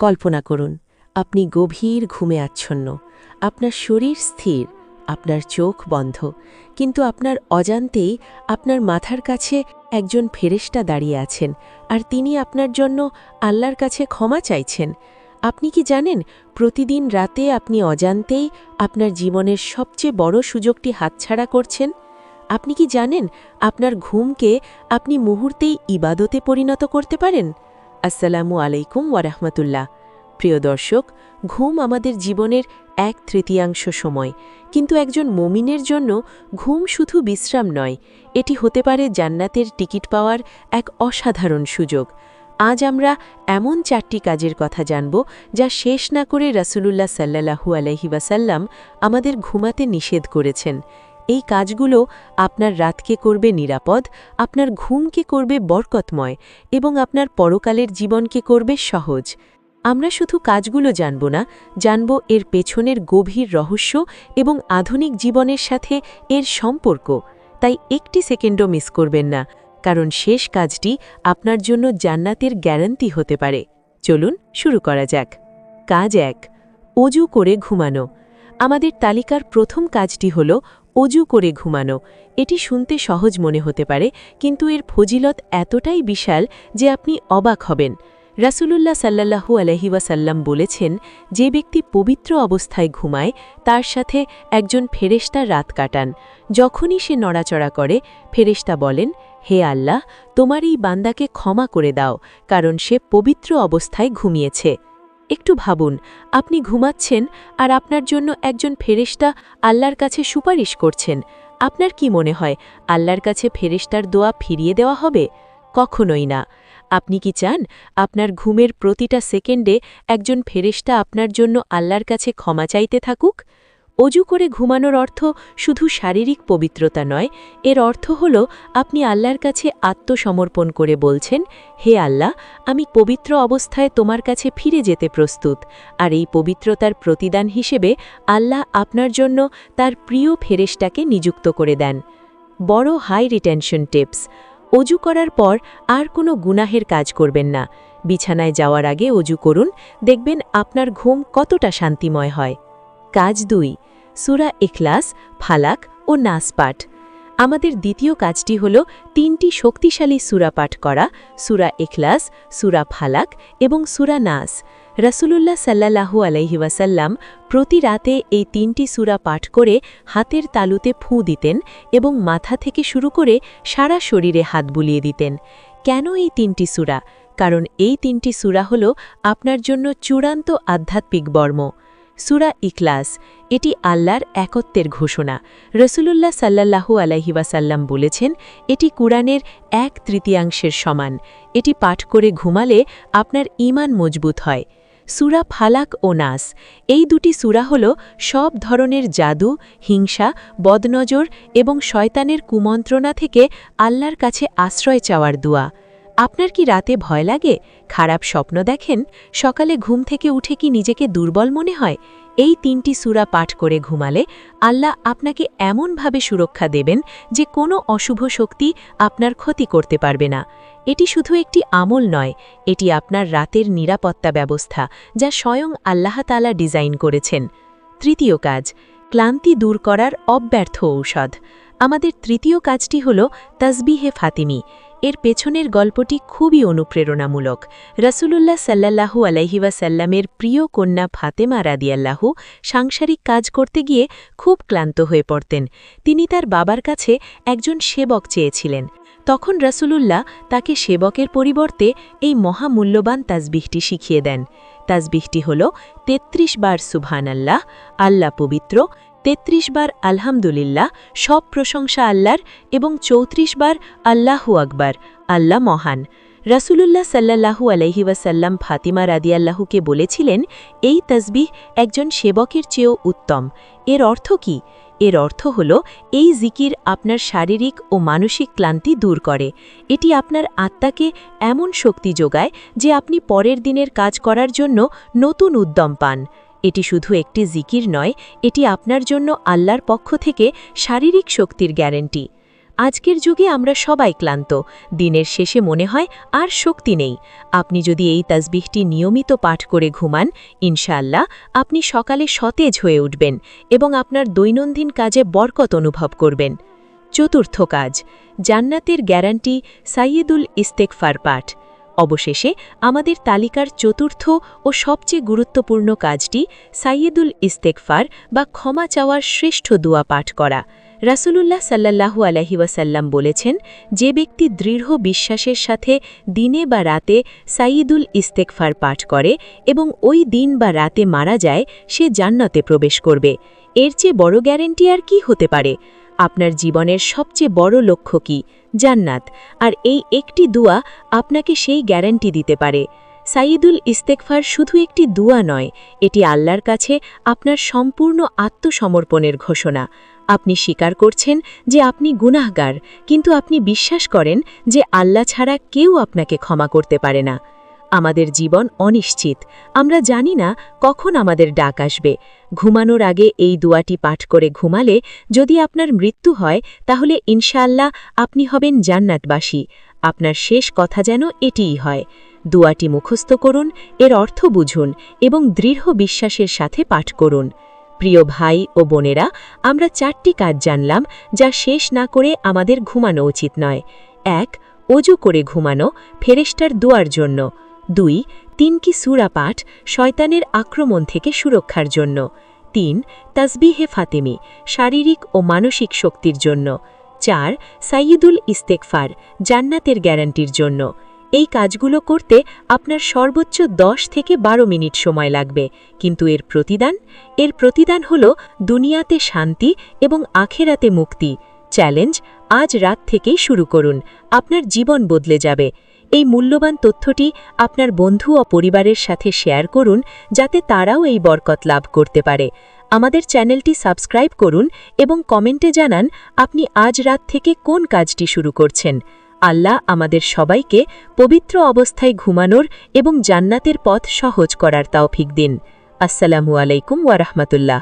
কল্পনা করুন, আপনি গভীর ঘুমে আচ্ছন্ন, আপনার শরীর স্থির, আপনার চোখ বন্ধ, কিন্তু আপনার অজান্তেই আপনার মাথার কাছে একজন ফেরেশতা দাঁড়িয়ে আছেন আর তিনি আপনার জন্য আল্লাহর কাছে ক্ষমা চাইছেন। আপনি কি জানেন, প্রতিদিন রাতে আপনি অজান্তেই আপনার জীবনের সবচেয়ে বড় সুযোগটি হাতছাড়া করছেন? আপনি কি জানেন, আপনার ঘুমকে আপনি মুহূর্তেই ইবাদতে পরিণত করতে পারেন? আসসালামু আলাইকুম ওয়ারাহমাতুল্লাহ প্রিয় দর্শক, ঘুম আমাদের জীবনের এক তৃতীয়াংশ সময়। কিন্তু একজন মমিনের জন্য ঘুম শুধু বিশ্রাম নয়, এটি হতে পারে জান্নাতের টিকিট পাওয়ার এক অসাধারণ সুযোগ। আজ আমরা এমন চারটি কাজের কথা জানব যা শেষ না করে রাসূলুল্লাহ সাল্লাহু আলহি ওয়াসাল্লাম আমাদের ঘুমাতে নিষেধ করেছেন। এই কাজগুলো আপনার রাতকে করবে নিরাপদ, আপনার ঘুমকে করবে বরকতময় এবং আপনার পরকালের জীবনকে করবে সহজ। আমরা শুধু কাজগুলো জানব না, জানব এর পেছনের গভীর রহস্য এবং আধুনিক জীবনের সাথে এর সম্পর্ক। তাই একটি সেকেন্ডও মিস করবেন না, কারণ শেষ কাজটি আপনার জন্য জান্নাতের গ্যারান্টি হতে পারে। চলুন শুরু করা যাক। কাজ এক, অজু করে ঘুমানো। আমাদের তালিকার প্রথম কাজটি হল অজু করে ঘুমানো। এটি শুনতে সহজ মনে হতে পারে, কিন্তু এর ফজিলত এতটাই বিশাল যে আপনি অবাক হবেন। রাসূলুল্লাহ সাল্লাল্লাহু আলহি ওয়াসাল্লাম বলেছেন, যে ব্যক্তি পবিত্র অবস্থায় ঘুমায়, তার সাথে একজন ফেরেশতা রাত কাটান। যখনই সে নড়াচড়া করে, ফেরেশতা বলেন, হে আল্লাহ, তোমার এই বান্দাকে ক্ষমা করে দাও, কারণ সে পবিত্র অবস্থায় ঘুমিয়েছে একটু ভাবুন, আপনি ঘুমাচ্ছেন আর আপনার জন্য একজন ফেরেশতা আল্লাহর কাছে সুপারিশ করছেন। আপনার কি মনে হয়, আল্লাহর কাছে ফেরেশতার দোয়া ফিরিয়ে দেওয়া হবে? কখনোই না। আপনি কি চান, আপনার ঘুমের প্রতিটা সেকেন্ডে একজন ফেরেশতা আপনার জন্য আল্লাহর কাছে ক্ষমা চাইতে থাকুক? অজু করে ঘুমানোর অর্থ শুধু শারীরিক পবিত্রতা নয়, এর অর্থ হল আপনি আল্লাহর কাছে আত্মসমর্পণ করে বলছেন, হে আল্লাহ, আমি পবিত্র অবস্থায় তোমার কাছে ফিরে যেতে প্রস্তুত। আর এই পবিত্রতার প্রতিদান হিসেবে আল্লাহ আপনার জন্য তার প্রিয় ফেরেশটাকে নিযুক্ত করে দেন। বড় হাই রিটেনশন টিপস, অজু করার পর আর কোনো গুনাহের কাজ করবেন না। বিছানায় যাওয়ার আগে অজু করুন, দেখবেন আপনার ঘুম কতটা শান্তিময় হয়। কাজ দুই সুরা এখলাস ফালাক ও নাস পাঠ। আমাদের দ্বিতীয় কাজটি হল তিনটি শক্তিশালী সুরা পাঠ করা, সুরা এখলাস সুরা ফালাক এবং সুরা নাস। রাসূলুল্লাহ সাল্লাল্লাহু আলাইহি ওয়াসাল্লাম প্রতি রাতে এই তিনটি সুরা পাঠ করে হাতের তালুতে ফুঁ দিতেন এবং মাথা থেকে শুরু করে সারা শরীরে হাত বুলিয়ে দিতেন। কেন এই তিনটি সুরা? কারণ এই তিনটি সুরা হল আপনার জন্য চূড়ান্ত আধ্যাত্মিক বর্ম। সুরা ইকলাস এটি আল্লাহর একত্বের ঘোষণা। রসুলুল্লাহ সাল্লাল্লাহু আলাইহি ওয়াসাল্লাম বলেছেন, এটি কুরআনের এক তৃতীয়াংশের সমান। এটি পাঠ করে ঘুমালে আপনার ঈমান মজবুত হয়। সুরা ফালাক ও নাস, এই দুটি সুরা হল সব ধরনের জাদু, হিংসা, বদনজর এবং শয়তানের কুমন্ত্রণা থেকে আল্লাহর কাছে আশ্রয় চাওয়ার দুয়া। আপনার কি রাতে ভয় লাগে? খারাপ স্বপ্ন দেখেন? সকালে ঘুম থেকে উঠে কি নিজেকে দুর্বল মনে হয়? এই তিনটি সুরা পাঠ করে ঘুমালে আল্লাহ আপনাকে এমনভাবে সুরক্ষা দেবেন যে কোনো অশুভ শক্তি আপনার ক্ষতি করতে পারবে না। এটি শুধু একটি আমল নয়, এটি আপনার রাতের নিরাপত্তা ব্যবস্থা যা স্বয়ং আল্লাহ তালা ডিজাইন করেছেন। তৃতীয় কাজ, ক্লান্তি দূর করার অব্যর্থ ঔষধ। আমাদের তৃতীয় কাজটি হল তাজবিহে ফাতিমি। এর পেছনের গল্পটি খুবই অনুপ্রেরণামূলক। রসুলুল্লাহ সাল্লাহু আলাইহিওয়াসাল্লামের প্রিয় কন্যা ফাতেমা রাদিয়াল্লাহু সাংসারিক কাজ করতে গিয়ে খুব ক্লান্ত হয়ে পড়তেন। তিনি তার বাবার কাছে একজন সেবক চেয়েছিলেন। তখন রসুলুল্লাহ তাকে সেবকের পরিবর্তে এই মহামূল্যবান তাজবিহটি শিখিয়ে দেন। তাজবিহটি হল ৩৩ বার সুবহান আল্লাহ আল্লাহ পবিত্র ৩৩ বার আলহামদুলিল্লাহ, সব প্রশংসা আল্লাহর এবং ৩৪ বার আল্লাহু আকবার, আল্লাহ মহান। রাসূলুল্লাহ সাল্লাল্লাহু আলাইহি ওয়াসাল্লাম ফাতিমা রাদিয়াল্লাহুকে বলেছিলেন, এই তসবিহ একজন সেবকের চেয়েও উত্তম। এর অর্থ কি? এর অর্থ হল, এই জিকির আপনার শারীরিক ও মানসিক ক্লান্তি দূর করে। এটি আপনার আত্মাকে এমন শক্তি যোগায় যে আপনি পরের দিনের কাজ করার জন্য নতুন উদ্যম পান। এটি শুধু একটি জিকির নয়, এটি আপনার জন্য আল্লাহর পক্ষ থেকে শারীরিক শক্তির গ্যারেন্টি। আজকের যুগে আমরা সবাই ক্লান্ত, দিনের শেষে মনে হয় আর শক্তি নেই। আপনি যদি এই তাজবিহটি নিয়মিত পাঠ করে ঘুমান, ইনশাআল্লাহ আপনি সকালে সতেজ হয়ে উঠবেন এবং আপনার দৈনন্দিন কাজে বরকত অনুভব করবেন। চতুর্থ কাজ, জান্নাতের গ্যারান্টি সাইয়েদুল ইস্তেকফার পাঠ। অবশেষে আমাদের তালিকার চতুর্থ ও সবচেয়ে গুরুত্বপূর্ণ কাজটি সাইয়েদুল ইস্তেকফার বা ক্ষমা চাওয়ার শ্রেষ্ঠ দোয়া পাঠ করা। রাসূলুল্লাহ সাল্লাল্লাহু আলাইহি ওয়াসাল্লাম বলেছেন, যে ব্যক্তি দৃঢ় বিশ্বাসের সাথে দিনে বা রাতে সাইয়দুল ইস্তেকফার পাঠ করে এবং ওই দিন বা রাতে মারা যায়, সে জান্নাতে প্রবেশ করবে। এর চেয়ে বড় গ্যারেন্টি আর কি হতে পারে? আপনার জীবনের সবচেয়ে বড় লক্ষ্য কি? জান্নাত। আর এই একটি দুয়া আপনাকে সেই গ্যারান্টি দিতে পারে। সাইদুল ইস্তেকফার শুধু একটি দুয়া নয়, এটি আল্লাহর কাছে আপনার সম্পূর্ণ আত্মসমর্পণের ঘোষণা। আপনি স্বীকার করছেন যে আপনি গুনাহগার, কিন্তু আপনি বিশ্বাস করেন যে আল্লাহ ছাড়া কেউ আপনাকে ক্ষমা করতে পারে না। আমাদের জীবন অনিশ্চিত। আমরা জানি না কখন আমাদের ডাক আসবে। ঘুমানোর আগে এই দুয়াটি পাঠ করে ঘুমালে যদি আপনার মৃত্যু হয়, তাহলে ইনশাল্লাহ আপনি হবেন জান্নাতবাসী। আপনার শেষ কথা যেন এটিই হয়। দুয়াটি মুখস্থ করুন, এর অর্থ বুঝুন এবং দৃঢ় বিশ্বাসের সাথে পাঠ করুন। প্রিয় ভাই ও বোনেরা, আমরা চারটি কাজ জানলাম যা শেষ না করে আমাদের ঘুমানো উচিত নয়। এক, অজু করে ঘুমানো ফেরেস্টার দোয়ার জন্য। দুই তিনকি সুরা পাঠ শয়তানের আক্রমণ থেকে সুরক্ষার জন্য। তিন, তাসবিহে ফাতেমি, শারীরিক ও মানসিক শক্তির জন্য। চার সাইয়দুল ইস্তেকফার জান্নাতের গ্যারান্টির জন্য। এই কাজগুলো করতে আপনার সর্বোচ্চ 10 থেকে 12 মিনিট সময় লাগবে। কিন্তু এর প্রতিদান? এর প্রতিদান হল দুনিয়াতে শান্তি এবং আখেরাতে মুক্তি। চ্যালেঞ্জ, আজ রাত থেকেই শুরু করুন। আপনার জীবন বদলে যাবে। এই মূল্যবান তথ্যটি আপনার বন্ধু ও পরিবারের সাথে শেয়ার করুন, যাতে তারাও এই বরকত লাভ করতে পারে। আমাদের চ্যানেলটি সাবস্ক্রাইব করুন এবং কমেন্টে জানান, আপনি আজ রাত থেকে কোন কাজটি শুরু করছেন। আল্লাহ আমাদের সবাইকে পবিত্র অবস্থায় ঘুমানোর এবং জান্নাতের পথ সহজ করার তাওফিক দিন। আসসালামু আলাইকুম ওয়ারহমতুল্লাহ